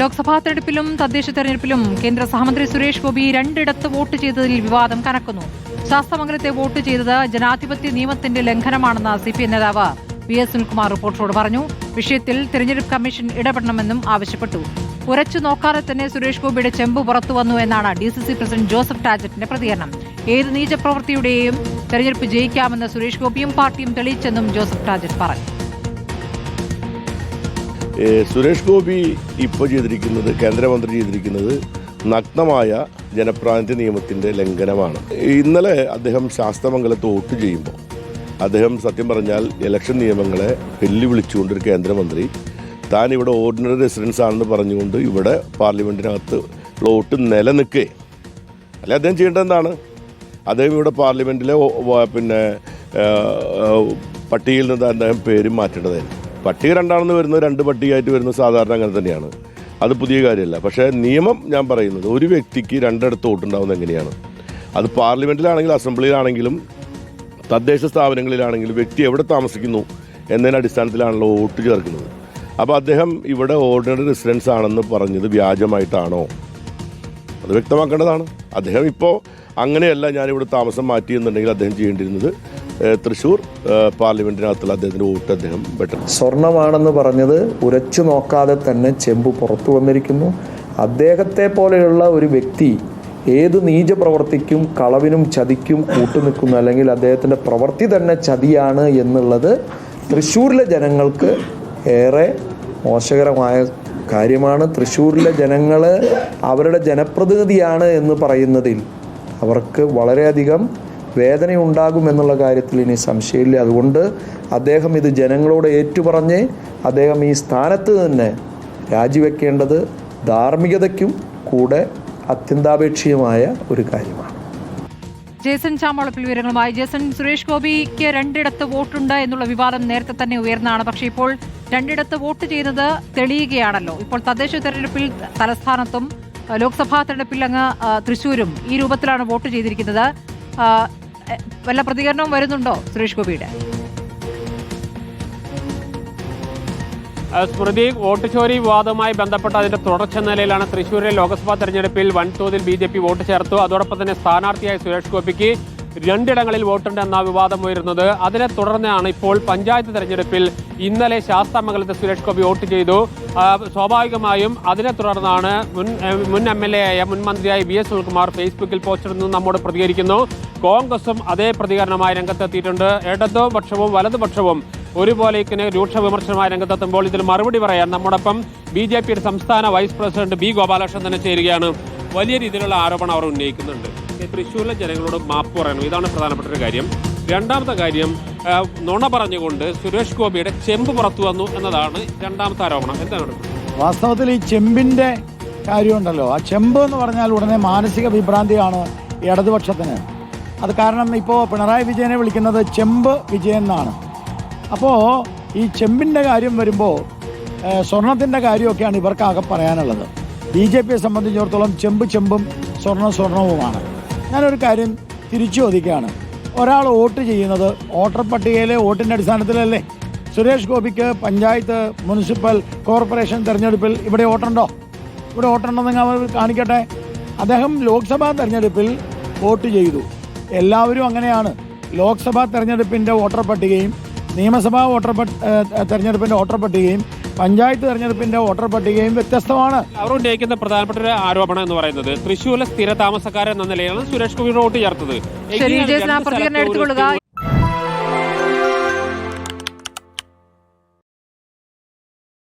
ലോക്സഭാ തെരഞ്ഞെടുപ്പിലും തദ്ദേശ തെരഞ്ഞെടുപ്പിലും കേന്ദ്ര സഹമന്ത്രി സുരേഷ് ഗോപി രണ്ടിടത്ത് വോട്ട് ചെയ്തതിൽ വിവാദം കനക്കുന്നു. ശാസ്തമംഗലത്തെ വോട്ട് ചെയ്തത് ജനാധിപത്യ നിയമത്തിന്റെ ലംഘനമാണെന്ന് സി പി നേതാവ് വി എസ് സുനിൽകുമാർ റിപ്പോർട്ടറോട് പറഞ്ഞു. വിഷയത്തിൽ തെരഞ്ഞെടുപ്പ് കമ്മീഷൻ ഇടപെടണമെന്നും ആവശ്യപ്പെട്ടു. ഉരച്ചു നോക്കാതെ തന്നെ സുരേഷ് ഗോപിയുടെ ചെമ്പ് പുറത്തു വന്നു എന്നാണ് D C C president Joseph ടാജറ്റിന്റെ പ്രതികരണം. ഏത് നീചപ്രവൃത്തിയുടെയും തെരഞ്ഞെടുപ്പ് ജയിക്കാമെന്ന് സുരേഷ് ഗോപിയും പാർട്ടിയും തെളിയിച്ചെന്നും ജോസഫ് ടാജറ്റ് പറഞ്ഞു. സുരേഷ് ഗോപി ഇപ്പോൾ ചെയ്തിരിക്കുന്നത് കേന്ദ്രമന്ത്രി ചെയ്തിരിക്കുന്നത് നഗ്നമായ ജനപ്രാതിനിധ്യ നിയമത്തിന്റെ ലംഘനമാണ്. ഇന്നലെ അദ്ദേഹം ശാസ്തമംഗലത്ത് വോട്ട് ചെയ്യുമ്പോൾ അദ്ദേഹം സത്യം പറഞ്ഞാൽ ഇലക്ഷൻ നിയമങ്ങളെ വെല്ലുവിളിച്ചുകൊണ്ട് ഒരു കേന്ദ്രമന്ത്രി താൻ ഇവിടെ ഓർഡിനറി റെസിഡൻസ് ആണെന്ന് പറഞ്ഞുകൊണ്ട് ഇവിടെ പാർലമെന്റിനകത്ത് വോട്ട് നിലനിൽക്കേ. അല്ലെ അദ്ദേഹം ചെയ്യേണ്ടത് എന്താണ്? അദ്ദേഹം ഇവിടെ പാർലമെന്റിലെ പിന്നെ പട്ടികയിൽ നിന്ന് അദ്ദേഹം പേര് മാറ്റേണ്ടതായിരുന്നു. പട്ടിക രണ്ടാണെന്ന് വരുന്നത് രണ്ട് പട്ടികയായിട്ട് വരുന്നത് സാധാരണ അങ്ങനെ തന്നെയാണ്. അത് പുതിയ കാര്യമല്ല. പക്ഷേ നിയമം ഞാൻ പറയുന്നത് ഒരു വ്യക്തിക്ക് രണ്ടിടത്ത് വോട്ടുണ്ടാവുന്നത് എങ്ങനെയാണ്? അത് പാർലമെന്റിലാണെങ്കിലും അസംബ്ലിയിലാണെങ്കിലും തദ്ദേശ സ്ഥാപനങ്ങളിലാണെങ്കിലും വ്യക്തി എവിടെ താമസിക്കുന്നു എന്നതിന്റെ അടിസ്ഥാനത്തിലാണല്ലോ വോട്ട് ചേർക്കുന്നത്. അപ്പോൾ അദ്ദേഹം ഇവിടെ ഓർഡിനറി റെസിഡൻസ് ആണെന്ന് പറഞ്ഞത് വ്യാജമായിട്ടാണോ? അത് വ്യക്തമാക്കേണ്ടതാണ്. അദ്ദേഹം ഇപ്പോൾ അങ്ങനെയല്ല ഞാനിവിടെ താമസം മാറ്റി എന്നുണ്ടെങ്കിൽ അദ്ദേഹം ചെയ്യേണ്ടിയിരുന്നത് തൃശൂർ പാർലമെന്റിനകത്തുള്ള അദ്ദേഹത്തിന്റെ വോട്ട് അദ്ദേഹം ബെറ്റർ സ്വർണമാണെന്ന് പറഞ്ഞത് ഉരച്ചു നോക്കാതെ തന്നെ ചെമ്പ് പുറത്തു വന്നിരിക്കുന്നു. അദ്ദേഹത്തെ പോലെയുള്ള ഒരു വ്യക്തി ഏത് നീച പ്രവർത്തിക്കും കളവിനും ചതിക്കും കൂട്ടുനിൽക്കുന്നു അല്ലെങ്കിൽ അദ്ദേഹത്തിന്റെ പ്രവൃത്തി തന്നെ ചതിയാണ് എന്നുള്ളത് തൃശ്ശൂരിലെ ജനങ്ങൾക്ക് ഏറെ മോശകരമായ കാര്യമാണ്. തൃശ്ശൂരിലെ ജനങ്ങൾ അവരുടെ ജനപ്രതിനിധിയാണ് എന്ന് പറയുന്നതിൽ അവർക്ക് വളരെയധികം വേദനയുണ്ടാകും എന്നുള്ള കാര്യത്തിൽ ഇനി സംശയമില്ല. അതുകൊണ്ട് അദ്ദേഹം ഇത് ജനങ്ങളോട് ഏറ്റുപറഞ്ഞ് അദ്ദേഹം ഈ സ്ഥാനത്ത് തന്നെ രാജിവെക്കേണ്ടത് ധാർമ്മികതയ്ക്കും കൂടെ അത്യന്താപേക്ഷിതമായ ഒരു കാര്യമാണ്. ജേസൺ ചാമ്പളപ്പിൽ വിവരങ്ങളുമായി. ജേസൺ സുരേഷ് ഗോപിക്ക് രണ്ടിടത്ത് വോട്ടുണ്ട് എന്നുള്ള വിവാദം നേരത്തെ തന്നെ ഉയർന്നതാണ് പക്ഷേ ഇപ്പോൾ രണ്ടിടത്ത് വോട്ട് ചെയ്യുന്നത് തെളിയുകയാണല്ലോ. ഇപ്പോൾ തദ്ദേശ തെരഞ്ഞെടുപ്പിൽ തലസ്ഥാനത്തും ലോക്സഭാ തെരഞ്ഞെടുപ്പിൽ അങ്ങ് തൃശൂരും ഈ രൂപത്തിലാണ് വോട്ട് ചെയ്തിരിക്കുന്നത്. വല്ല പ്രതികരണവും വരുന്നുണ്ടോ സുരേഷ് ഗോപിയുടെ? സ്മൃതി വോട്ട് ചോരി വിവാദവുമായി ബന്ധപ്പെട്ട അതിന്റെ തുടർച്ച നിലയിലാണ് തൃശ്ശൂരിലെ ലോക്സഭാ തെരഞ്ഞെടുപ്പിൽ വൻതോതിൽ ബി ജെ പി വോട്ട് ചേർത്തു. അതോടൊപ്പം തന്നെ സ്ഥാനാർത്ഥിയായ സുരേഷ് ഗോപിക്ക് രണ്ടിടങ്ങളിൽ വോട്ടുണ്ട് എന്ന വിവാദം ഉയരുന്നത്. അതിനെ തുടർന്നാണ് ഇപ്പോൾ പഞ്ചായത്ത് തെരഞ്ഞെടുപ്പിൽ ഇന്നലെ ശാസ്താമംഗലത്ത് സുരേഷ് ഗോപി വോട്ട് ചെയ്തു. സ്വാഭാവികമായും അതിനെ തുടർന്നാണ് മുൻ മുൻ എം എൽ എ ആയ മുൻ മന്ത്രിയായ വി എസ് സുനിൽകുമാർ ഫേസ്ബുക്കിൽ പോസ്റ്റ് നിന്ന് നമ്മോട് പ്രതികരിക്കുന്നു. കോൺഗ്രസും അതേ പ്രതികരണമായി രംഗത്തെത്തിയിട്ടുണ്ട്. ഇടതുപക്ഷവും വലതുപക്ഷവും ഒരുപോലെ ഇങ്ങനെ രൂക്ഷ വിമർശനമായി രംഗത്തെത്തുമ്പോൾ ഇതിൽ മറുപടി പറയാൻ നമ്മോടൊപ്പം ബി ജെ പിയുടെ സംസ്ഥാന വൈസ് പ്രസിഡന്റ് ബി ഗോപാലകൃഷ്ണൻ തന്നെ ചേരുകയാണ്. വലിയ രീതിയിലുള്ള ആരോപണം അവർ ഉന്നയിക്കുന്നുണ്ട്. തൃശ്ശൂരിലെ ജനങ്ങളോട് മാപ്പ് പറയണം ഇതാണ് പ്രധാനപ്പെട്ട ഒരു കാര്യം. രണ്ടാമത്തെ കാര്യം നുണ പറഞ്ഞുകൊണ്ട് സുരേഷ് ഗോപിയുടെ ചെമ്പ് പുറത്തു വന്നു എന്നതാണ് രണ്ടാമത്തെ ആരോപണം. എന്താണ് വാസ്തവത്തിൽ ഈ ചെമ്പിന്റെ കാര്യമുണ്ടല്ലോ. ആ ചെമ്പ് എന്ന് പറഞ്ഞാൽ ഉടനെ മാനസിക വിഭ്രാന്തിയാണ് ഇടതുപക്ഷത്തിന്. അത് കാരണം ഇപ്പോൾ പിണറായി വിജയനെ വിളിക്കുന്നത് ചെമ്പ് വിജയൻ എന്നാണ്. അപ്പോൾ ഈ ചെമ്പിന്റെ കാര്യം വരുമ്പോൾ സ്വർണത്തിന്റെ കാര്യമൊക്കെയാണ് ഇവർക്കാകെ പറയാനുള്ളത്. ബി ജെ പിയെ സംബന്ധിച്ചിടത്തോളം ചെമ്പ് ചെമ്പും സ്വർണ സ്വർണവുമാണ്. ഞാനൊരു കാര്യം തിരിച്ചു ചോദിക്കുകയാണ്. ഒരാൾ വോട്ട് ചെയ്യുന്നത് വോട്ടർ പട്ടികയിലെ വോട്ടിന്റെ അടിസ്ഥാനത്തിലല്ലേ? സുരേഷ് ഗോപിക്ക് പഞ്ചായത്ത് മുനിസിപ്പൽ കോർപ്പറേഷൻ തെരഞ്ഞെടുപ്പിൽ ഇവിടെ വോട്ടുണ്ടോ? ഇവിടെ വോട്ടുണ്ടെന്ന് അവർ കാണിക്കട്ടെ. അദ്ദേഹം ലോക്സഭാ തെരഞ്ഞെടുപ്പിൽ വോട്ട് ചെയ്തു. എല്ലാവരും അങ്ങനെയാണ്. ലോക്സഭാ തെരഞ്ഞെടുപ്പിന്റെ വോട്ടർ പട്ടികയും നിയമസഭാ വോട്ടർ തെരഞ്ഞെടുപ്പിന്റെ വോട്ടർ പട്ടികയും പഞ്ചായത്ത് തെരഞ്ഞെടുപ്പിന്റെ വോട്ടർ പട്ടികയും വ്യത്യസ്തമാണ്. അവർ ഉന്നയിക്കുന്ന പ്രധാനപ്പെട്ട ഒരു ആരോപണം എന്ന് പറയുന്നത് തൃശ്ശൂരിലെ സ്ഥിര താമസക്കാരൻ എന്ന നിലയിലാണ് സുരേഷ് ഗോപി വോട്ട് ചേർത്തത്. ശരി എങ്ങനെയാണ് ആ പ്രതികരണം എടുത്തുകൊള്ളുക.